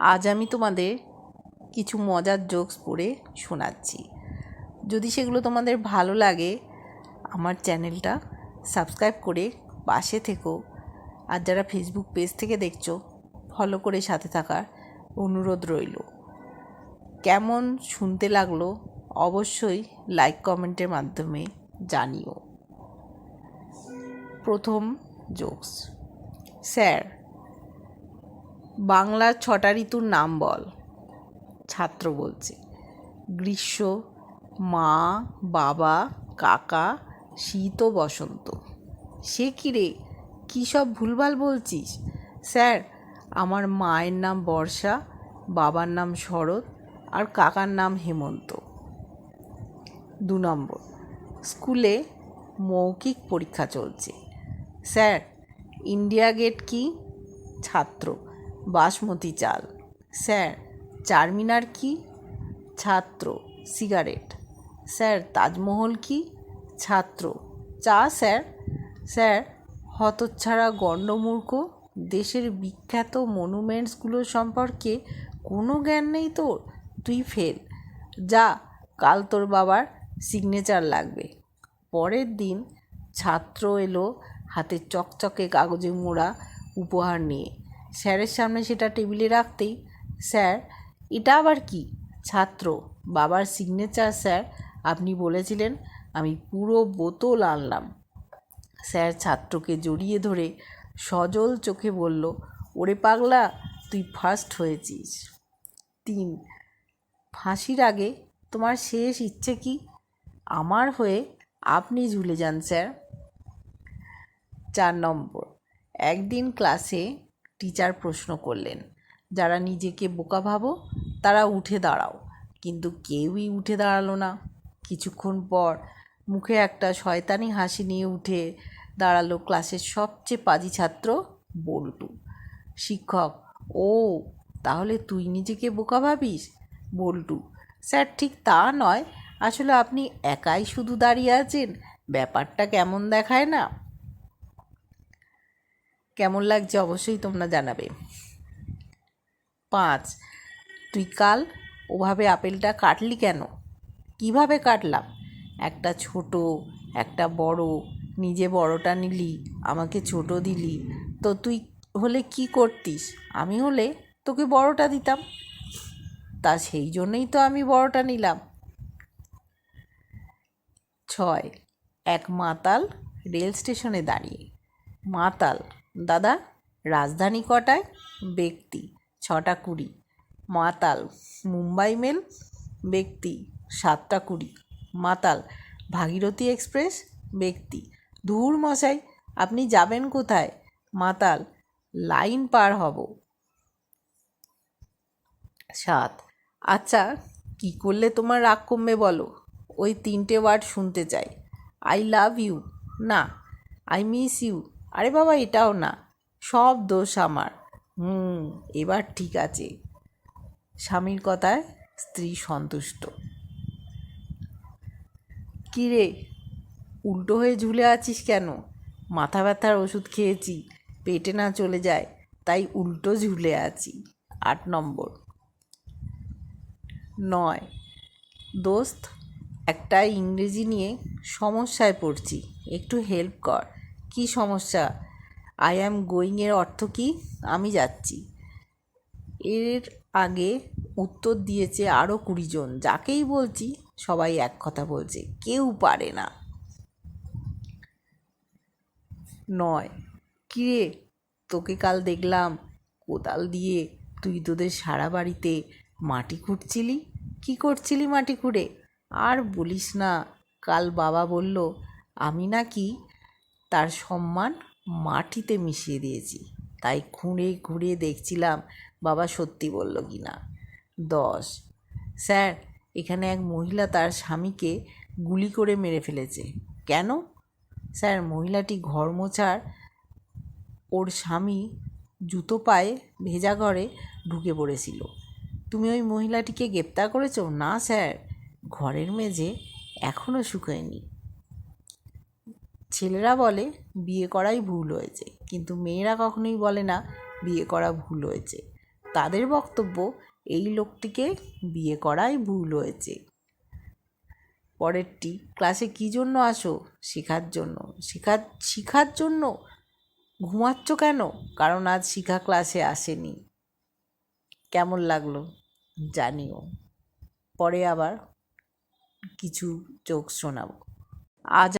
আজ আমি তোমাদের কিছু মজার জোকস পড়ে শোনাচ্ছি। যদি সেগুলো তোমাদের ভালো লাগে, আমার চ্যানেলটা সাবস্ক্রাইব করে পাশে থেকো। আর যারা ফেসবুক পেজ থেকে দেখছ ফলো করে সাথে থাকার অনুরোধ রইল। কেমন শুনতে লাগল, অবশ্যই লাইক কমেন্টের মাধ্যমে জানিও। প্রথম জোকস স্যার বাংলার ছটা ঋতুর নাম বল। ছাত্র বলছে। গ্রীষ্ম, মা, বাবা, কাকা, শীত ও বসন্ত। সে কী রে? কী সব ভুলভাল বলছিস? স্যার, আমার মায়ের নাম বর্ষা, বাবার নাম শরৎ আর কাকার নাম হেমন্ত। দু নম্বর। স্কুলে মৌখিক পরীক্ষা চলছে। স্যার, ইন্ডিয়া গেট কি? ছাত্র। বাসমতি চাল। স্যার, চারমিনার কি? ছাত্র, সিগারেট। স্যার, তাজমহল কি? ছাত্র। চা, স্যার। স্যার, হতচ্ছাড়া গণ্ডমূর্খ দেশের বিখ্যাত মনুমেন্টসগুলো সম্পর্কে কোনো জ্ঞান নেই তোর? তুই ফেল। যা, কাল তোর বাবার সিগনেচার লাগবে। পরের দিন ছাত্র এলো হাতে চকচকে কাগজে মোড়া উপহার নিয়ে। স্যারের সামনে সেটা টেবিলে রাখতেই, স্যার, এটা আবার কি? ছাত্র, বাবার সিগনেচার স্যার। আপনি বলেছিলেন, আমি পুরো বোতল আনলাম। স্যার ছাত্রকে জড়িয়ে ধরে সজল চোখে বলল, ওরে পাগলা, তুই ফার্স্ট হয়েছিস। তিন, ফাঁসির আগে তোমার শেষ ইচ্ছে কি? আমার হয়ে আপনি ঝুলে যান, স্যার। চার নম্বর, একদিন ক্লাসে টিচার প্রশ্ন করলেন, যারা নিজেকে বোকা ভাবো, তারা উঠে দাঁড়াও। কিন্তু কেউই উঠে দাঁড়াল না। কিছুক্ষণ পর মুখে একটা শয়তানি হাসি নিয়ে উঠে দাঁড়াল ক্লাসের সবচেয়ে পাজি ছাত্র বল্টু। শিক্ষক, ও, তাহলে তুই নিজেকে বোকা ভাবিস? বল্টু। স্যার, ঠিক তা নয়। আসলে আপনি একাই শুধু দাঁড়িয়ে আছেন। ব্যাপারটা কেমন দেখায় না? কেমন লাগছে অবশ্যই তোমরা জানাবে। পাঁচ, তুই কাল ওভাবে আপেলটা কাটলি কেন? কীভাবে কাটলাম? একটা ছোট, একটা বড়, নিজে বড়টা নিলি, আমাকে ছোট দিলি, তো তুই হলে কি করতিস? আমি হলে তোকে বড়টা দিতাম। তা সেই জন্যই তো আমি বড়টা নিলাম। ছয়, এক মাতাল রেল স্টেশনে দাঁড়িয়ে। মাতাল দাদা, রাজধানী কটায়? ব্যক্তি, ছটা কুড়ি। মাতাল, মুম্বাই মেল? ব্যক্তি, সাতটা কুড়ি। মাতাল, ভাগীরথী এক্সপ্রেস? ব্যক্তি, ধুর মশাই, আপনি যাবেন কোথায়? মাতাল, লাইন পার হব। সাত। আচ্ছা কি করলে তোমার রাগ কমবে বলো? ওই তিনটে ওয়ার্ড শুনতে চাই। I love you. না, আই মিস ইউ। আরে বাবা, এটাও না। সব দোষ আমার। হুম, এবার ঠিক আছে। স্বামীর কথায় স্ত্রী সন্তুষ্ট। কী রে, উল্টো হয়ে ঝুলে আছিস কেন? মাথা ব্যথার ওষুধ খেয়েছি, পেটে না চলে যায়, তাই উল্টো ঝুলে আছি। আট নম্বর। নয়। দোস্ত, একটা ইংরেজি নিয়ে সমস্যায় পড়ছি। একটু হেল্প কর। কি সমস্যা? আই অ্যাম গোয়িংয়ের অর্থ কি? আমি যাচ্ছি। এর আগে উত্তর দিয়েছে আরও কুড়িজন যাকেই বলছি, সবাই এক কথা বলছে, কেউ পারে না। নয়, কিরে, তোকে কাল দেখলাম, কোদাল দিয়ে তুই তোদের সারা বাড়িতে মাটি খুঁড়ছিলি? কি করছিলি মাটি খুঁড়ে? আর বলিস না, কাল বাবা বলল, আমি নাকি তার সম্মান মাটিতে মিশিয়ে দিয়েছি। তাই খুঁড়ে ঘুরে দেখছিলাম বাবা সত্যি বলল কি না। দশ। স্যার, এখানে এক মহিলা তার স্বামীকে গুলি করে মেরে ফেলেছে। কেন? স্যার, মহিলাটি ঘর মোছার ওর স্বামী জুতো পায়ে ভেজা ঘরে ঢুকে পড়েছিল। তুমি ওই মহিলাটিকে গ্রেপ্তার করেছ? না, স্যার। ঘরের মেঝে এখনও শুকোয়নি। ছেলেরা বলে, বিয়ে করাই ভুল হয়েছে। কিন্তু মেয়েরা কখনোই বলে না, বিয়ে করা ভুল হয়েছে। তাদের বক্তব্য, এই লোকটিকে বিয়ে করাই ভুল হয়েছে। পরেরটি, ক্লাসে কী জন্য আসো? শেখার জন্য। শেখার শেখার জন্য? ঘুমাচ্ছ কেন? কারণ আজ শিখা ক্লাসে আসেনি। কেমন লাগল জানিও। পরে আবার কিছু জোক শোনাবো। আজ